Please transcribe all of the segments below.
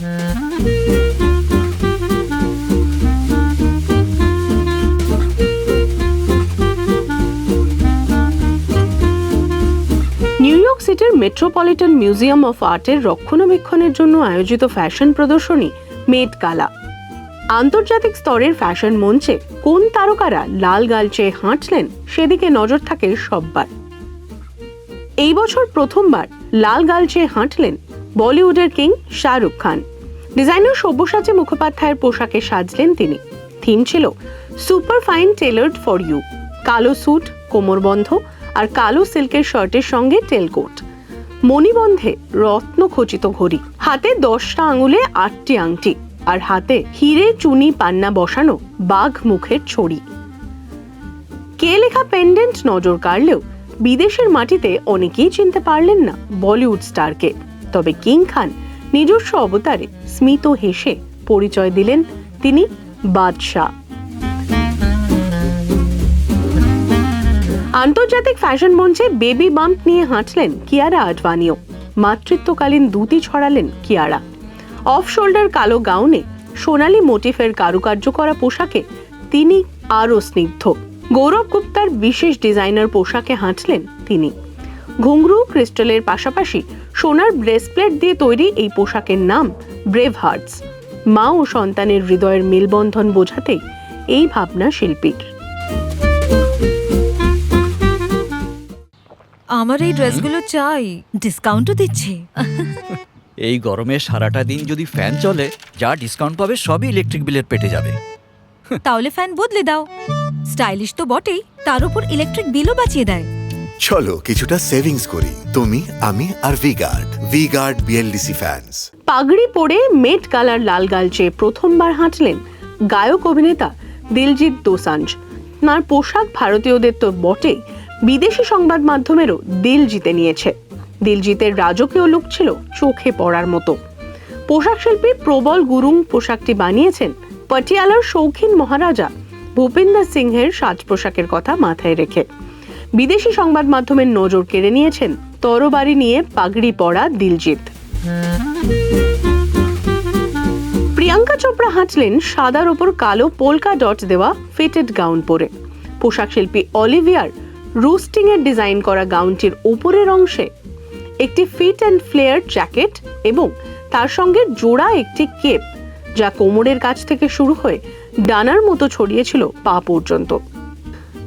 New York সিটির metropolitan museum of আর্টের রক্ষণাবেক্ষণের জন্য আয়োজিত ফ্যাশন প্রদর্শনী মেট গালা। আন্তর্জাতিক স্তরের ফ্যাশন মঞ্চে কোন তারকারা লাল গালচে হাঁটলেন সেদিকে নজর থাকে সববার। এই বছর প্রথমবার লাল গালচে হাঁটলেন বলিউডের কিং শাহরুখ খান। ডিজাইনার সব্যসাচী মুখোপাধ্যায়ের পোশাকে সাজলেন তিনি। থিম ছিল, super fine tailored for you. কালো স্যুট কোমরবন্ধ আর কালো সিল্কের শার্টের সঙ্গে টেলকোট মণিবন্ধে রত্ন খচিত ঘড়ি। হাতে দশটা আঙুলে আটটি আংটি আর হাতে হিরে চুনি পান্না বসানো বাঘ মুখের ছড়ি। কে লেখা পেন্ডেন্ট নজর কাড়লেও বিদেশের মাটিতে অনেকেই চিনতে পারলেন না বলিউড স্টারকে। তবে কিং খান নিজস্ব অবতারে স্মিত হেসে পরিচয় দিলেন তিনি বাদশাহ। আন্তর্জাতিক ফ্যাশন মঞ্চে বেবি বাম্প নিয়ে হাঁটলেন কিয়ারা আডবাণীও মাতৃত্বকালীন দুতি ছড়ালেন কিয়ারা। অফ শোল্ডার কালো গাউনে সোনালি মোটিফের কারুকার্য করা পোশাকে তিনি আরও স্নিগ্ধ। গৌরব গুপ্তার বিশেষ ডিজাইনার পোশাকে হাঁটলেন তিনি। ঘুংরু ক্রিস্টালের পাশাপাশি সোনার ব্রেসপ্লেট দিয়ে তৈরি এই পোশাকের নাম ব্রেভ হার্টস মা ও সন্তানের হৃদয়ের মেলবন্ধন বোঝাতেই এই ভাবনা শিল্পীর। আমার এই ড্রেসগুলো চাই। ডিসকাউন্টও দিচ্ছে। এই গরমে সারাটা দিন যদি ফ্যান চলে যা ডিসকাউন্ট পাবে সবই ইলেকট্রিক বিলের পেটে যাবে। তাহলে ফ্যান বদলে দাও। স্টাইলিশ তো বটেই তার উপর ইলেকট্রিক বিলও বাঁচিয়ে দেয়। চলো কিছুটা সেভিংস করি। তুমি, আমি আর V Guard V Guard BLDC fans পাগড়ি পরে মেট কালার লাল গালচে প্রথমবার হাঁটলেন গায়ক অভিনেতা দিলজিৎ দোসাঞ্জ। তাঁর পোশাক ভারতীয়দের তো বটেই, বিদেশি সংবাদ মাধ্যমেরও দিল জিতে নিয়েছে। দিলজিতের রাজকীয় লুক ছিল চোখে পড়ার মতো। পোশাক শিল্পী প্রবল গুরুং পোশাকটি বানিয়েছেন পটিয়ালার শৌখিন মহারাজা ভূপিন্দর সিংহের সাজ পোশাকের কথা মাথায় রেখে। বিদেশি সংবাদ মাধ্যমের নজর কেড়ে নিয়েছেন। তরবারি নিয়ে পাগড়ি পরা দিলজিৎ। প্রিয়াঙ্কা চোপড়া হাঁটলেন সাদার ওপর কালো পোলকা ডট দেওয়া ফিটেড গাউন পরে। পোশাক শিল্পী অলিভিয়ার রুস্টিং এর ডিজাইন করা গাউনটির উপরের অংশে একটি ফিট অ্যান্ড ফ্লেয়ার জ্যাকেট এবং তার সঙ্গে জোড়া একটি কেপ, যা কোমরের কাছ থেকে শুরু হয়ে ডানার মতো ছড়িয়েছিল পা পর্যন্ত।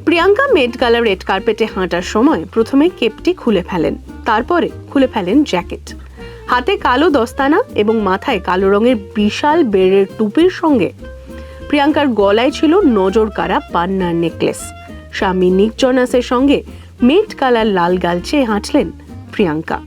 প্রিয়াঙ্কা মেড গালা রেড কার্পেটে হাঁটার সময় প্রথমে কেপটি খুলে ফেলেন, তারপরে খুলে ফেলেন জ্যাকেট। হাতে কালো দস্তানা এবং মাথায় কালো রঙের বিশাল বেড়ের টুপির সঙ্গে প্রিয়াঙ্কার গলায় ছিল নজর কারা পান্নার নেকলেস। স্বামী নিক জনাসের সঙ্গে মেট কালার লাল গালচে হাঁটলেন প্রিয়াঙ্কা।